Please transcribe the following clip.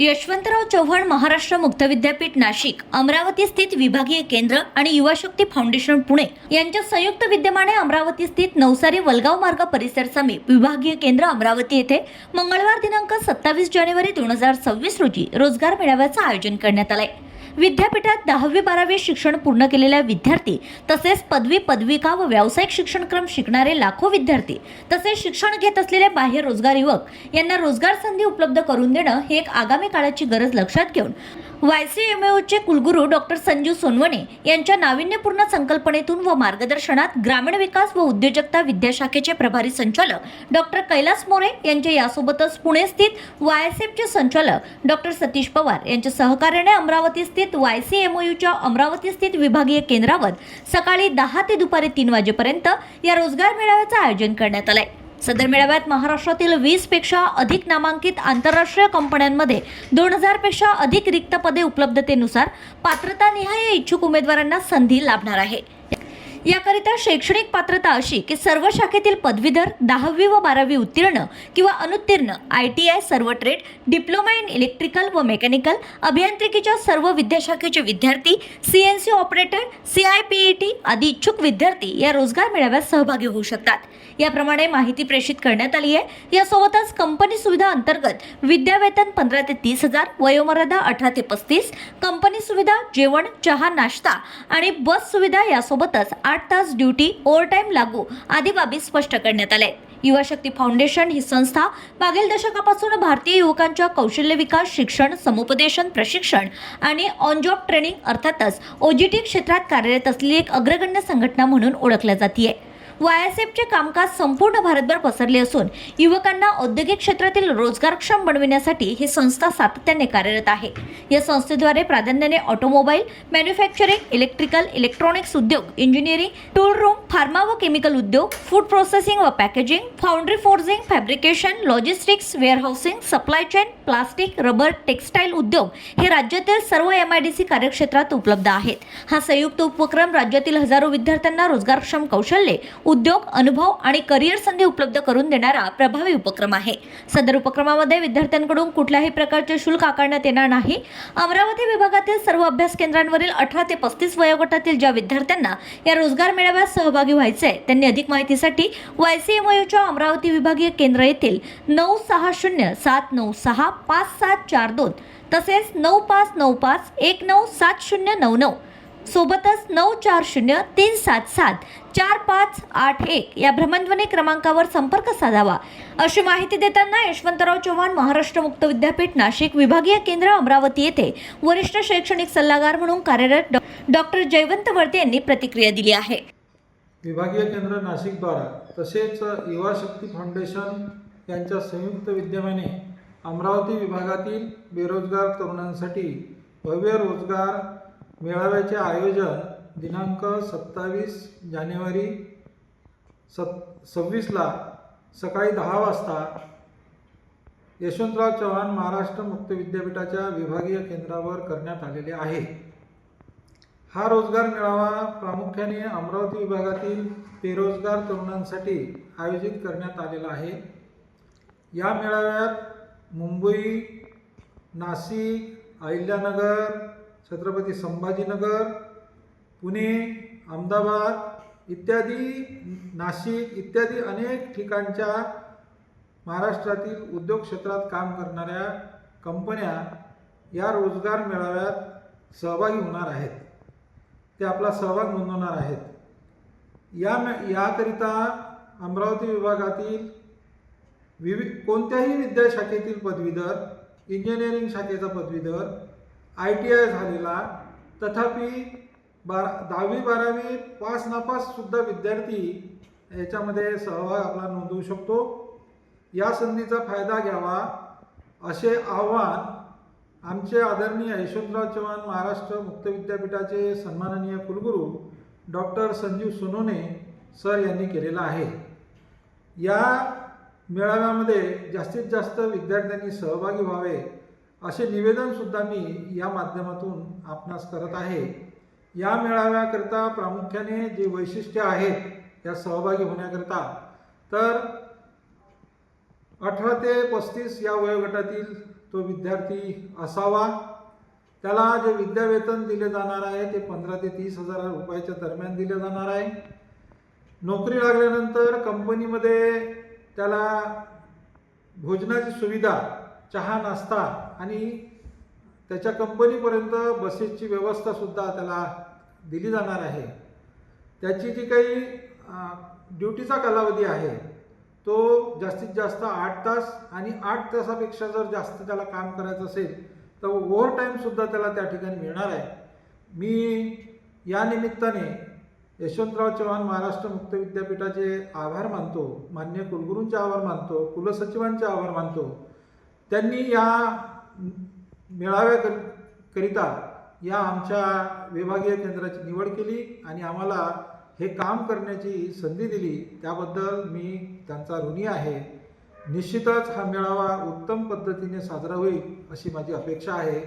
यशवंतराव चव्हाण महाराष्ट्र मुक्त विद्यापीठ नाशिक अमरावती स्थित विभागीय केंद्र आणि युवा शक्ती फाउंडेशन पुणे यांच्या संयुक्त विद्यमाने अमरावती स्थित नवसारी वलगाव मार्ग परिसर समीप विभागीय केंद्र अमरावती येथे मंगळवार दिनांक सत्तावीस जानेवारी दोन हजार सव्वीस रोजी रोजगार मेळाव्याचं आयोजन करण्यात आलंय. विद्यापीठात दहावी बारावी शिक्षण पूर्ण केलेल्या विद्यार्थी तसेच पदवी पदविका व व्यावसायिक शिक्षणक्रम शिकणारे लाखो विद्यार्थी तसेच शिक्षण घेत असलेले बाह्य रोजगार युवक यांना रोजगार संधी उपलब्ध करून देणं हे एक आगामी काळाची गरज लक्षात घेऊन वाय सी एम चे कुलगुरू डॉक्टर संजीव सोनवणे यांच्या नाविन्यपूर्ण संकल्पनेतून व मार्गदर्शनात ग्रामीण विकास व उद्योजकता विद्याशाखेचे प्रभारी संचालक डॉक्टर कैलास मोरे यांच्या यासोबतच पुणे स्थित वाय एस एफचे संचालक डॉक्टर सतीश पवार यांच्या सहकार्याने अमरावती स्थित वाय सी एम ओयूच्या अमरावती स्थित विभागीय केंद्रावर सकाळी दहा ते दुपारी तीन वाजेपर्यंत या रोजगार मेळाव्याचं आयोजन करण्यात आलं आहे सदर मेळाव्यात महाराष्ट्रातील वीसपेक्षा अधिक नामांकित आंतरराष्ट्रीय कंपन्यांमध्ये दोन हजारपेक्षा अधिक रिक्त पदे उपलब्धतेनुसार पात्रतानिहाय इच्छुक उमेदवारांना संधी लाभणार आहे. याकरिता शैक्षणिक पात्रता अशी की सर्व शाखेतील पदवीधर दहावी व बारावी उत्तीर्ण किंवा अनुत्तीर्ण आय टी आय सर्व ट्रेड डिप्लोमा इन इलेक्ट्रिकल व मेकॅनिकल अभियांत्रिकीच्या सर्व विद्याशाखेचे विद्यार्थी C N C operator C I P E T आदी इच्छुक विद्यार्थी या रोजगार मेळाव्यात सहभागी होऊ शकतात. याप्रमाणे माहिती प्रेषित करण्यात आली आहे यासोबतच कंपनी सुविधा अंतर्गत विद्यावेतन पंधरा ते तीस हजार वयोमर्यादा अठरा ते पस्तीस कंपनी सुविधा जेवण चहा नाश्ता आणि बस सुविधा यासोबतच आठ तास ड्युटी ओव्हरटाईम लागू आदी बाबी स्पष्ट करण्यात आल्या आहेत. युवा शक्ती फाउंडेशन ही संस्था मागील दशकापासून भारतीय युवकांच्या कौशल्य विकास शिक्षण समुपदेशन प्रशिक्षण आणि ऑन जॉब ट्रेनिंग अर्थातच ओजीटी क्षेत्रात कार्यरत असलेली एक अग्रगण्य संघटना म्हणून ओळखल्या जाते वाय एसेफचे कामकाज संपूर्ण भारतभर पसरले असून युवकांना औद्योगिक क्षेत्रातील रोजगारक्षम बनविण्यासाठी ही संस्था सातत्याने कार्यरत आहे. या संस्थेद्वारे प्राधान्याने ऑटोमोबाईल मॅन्युफॅक्चरिंग इलेक्ट्रिकल इलेक्ट्रॉनिक्स उद्योग इंजिनिअरिंग टूल रूम फार्मा व केमिकल उद्योग फूड प्रोसेसिंग व packaging foundry forging fabrication logistics warehousing supply chain plastic rubber textile उद्योग हे राज्यातील सर्व एम आय डी सी कार्यक्षेत्रात उपलब्ध आहेत. हा संयुक्त उपक्रम राज्यातील हजारो विद्यार्थ्यांना रोजगारक्षम कौशल्ये उद्योग अनुभव आणि करिअर संधी उपलब्ध करून देणारा प्रभावी उपक्रम आहे. सदर उपक्रमामध्ये विद्यार्थ्यांकडून कुठल्याही प्रकारचे शुल्क आकारण्यात येणार नाही. अमरावती विभागातील सर्व अभ्यास केंद्रांवरील अठरा ते पस्तीस वयोगटातील ज्या विद्यार्थ्यांना या रोजगार मेळाव्यात सहभागी व्हायचे आहे, त्यांनी अधिक माहितीसाठी वाय सी एम ओच्या अमरावती विभागीय केंद्र येथील नऊ सहा शून्य सात नऊ सहा पाच सात चार दोन तसेच नऊ पाच नऊ पाच एक नऊ सात शून्य नऊ नऊ सोबतच नऊ चार शून्य तीन सात सात चार पाच आठ एक या भ्रमणध्वनी क्रमांकावर संपर्क साधावा. अशी माहिती देताना यशवंतराव चव्हाण महाराष्ट्र मुक्त विद्यापीठ नाशिक विभागीय केंद्र अमरावती येथे वरिष्ठ शैक्षणिक सल्लागार म्हणून कार्यरत डॉ- डॉक्टर जयवंत वळते यांनी प्रतिक्रिया दिली आहे. विभागीय केंद्र नाशिकद्वारा तसेच युवा शक्ती फाउंडेशन यांच्या संयुक्त विद्यमाने अमरावती विभागातील बेरोजगार तरुणांसाठी भव्य रोजगार मेळाव्याचे आयोजन दिनांक सत्तावीस जानेवारी सत् सव्वीसला सकाळी दहा वाजता यशवंतराव चव्हाण महाराष्ट्र मुक्त विद्यापीठाच्या विभागीय केंद्रावर करण्यात आलेले आहे. हा रोजगार मेळावा प्रामुख्याने अमरावती विभागातील बेरोजगार तरुणांसाठी आयोजित करण्यात आलेला आहे. या मेळाव्यात मुंबई नाशिक अहिल्यानगर छत्रपती संभाजीनगर पुणे अहमदाबाद इत्यादी नाशिक इत्यादी अनेक ठिकाणच्या महाराष्ट्रातील उद्योग क्षेत्रात काम करणाऱ्या कंपन्या या रोजगार मेळाव्यात सहभागी होणार आहेत. ते आपला सहभाग नोंदवणार आहेत. या मे याकरिता अमरावती विभागातील विवि कोणत्याही विद्याशाखेतील पदवीधर इंजिनिअरिंग शाखेचा पदवीधर आय टी आय झालेला. तथापि बारा दहावी बारावी पास नापाससुद्धा विद्यार्थी याच्यामध्ये सहभाग आपला नोंदवू शकतो. या संधीचा फायदा घ्यावा असे आव्हान आमचे आदरणीय यशवंतराव चव्हाण महाराष्ट्र मुक्त विद्यापीठाचे सन्माननीय कुलगुरू डॉक्टर संजीव सोनोने सर यांनी केलेला आहे. या मेळाव्यामध्ये जास्तीत जास्त विद्यार्थ्यांनी सहभागी व्हावे. असे निवेदनसुद्धा मी या माध्यमातून आपणास करत आहे. या मेळाव्याकरिता प्रामुख्याने जे वैशिष्ट्य आहेत या सहभागी होण्याकरिता तर अठरा ते पस्तीस या वयोगटातील तो विद्यार्थी असावा. त्याला जे विद्यावेतन दिले जाणार आहे ते पंधरा ते तीस हजार रुपयाच्या दरम्यान दिले जाणार आहे. नोकरी लागल्यानंतर कंपनीमध्ये त्याला भोजनाची सुविधा चहा नाश्ता आणि त्याच्या कंपनीपर्यंत बसेसची व्यवस्थासुद्धा त्याला दिली जाणार आहे. त्याची जी काही ड्युटीचा कालावधी आहे तो जास्तीत जास्त आठ तास आणि आठ तासापेक्षा जर जास्त त्याला काम करायचं असेल तर ओव्हर टाईमसुद्धा त्याला त्या ठिकाणी मिळणार आहे. मी या निमित्ताने यशवंतराव चव्हाण महाराष्ट्र मुक्त विद्यापीठाचे आभार मानतो मान्य कुलगुरूंचे आभार मानतो कुलसचिवांचे आभार मानतो त्यांनी या मेळाव्या करिता या आमच्या विभागीय केंद्राची निवड केली आणि आम्हाला हे काम करण्याची संधी दिली. त्याबद्दल मी त्यांचा ऋणी आहे. निश्चितच हा मेळावा उत्तम पद्धतीने साजरा होईल अशी माझी अपेक्षा आहे.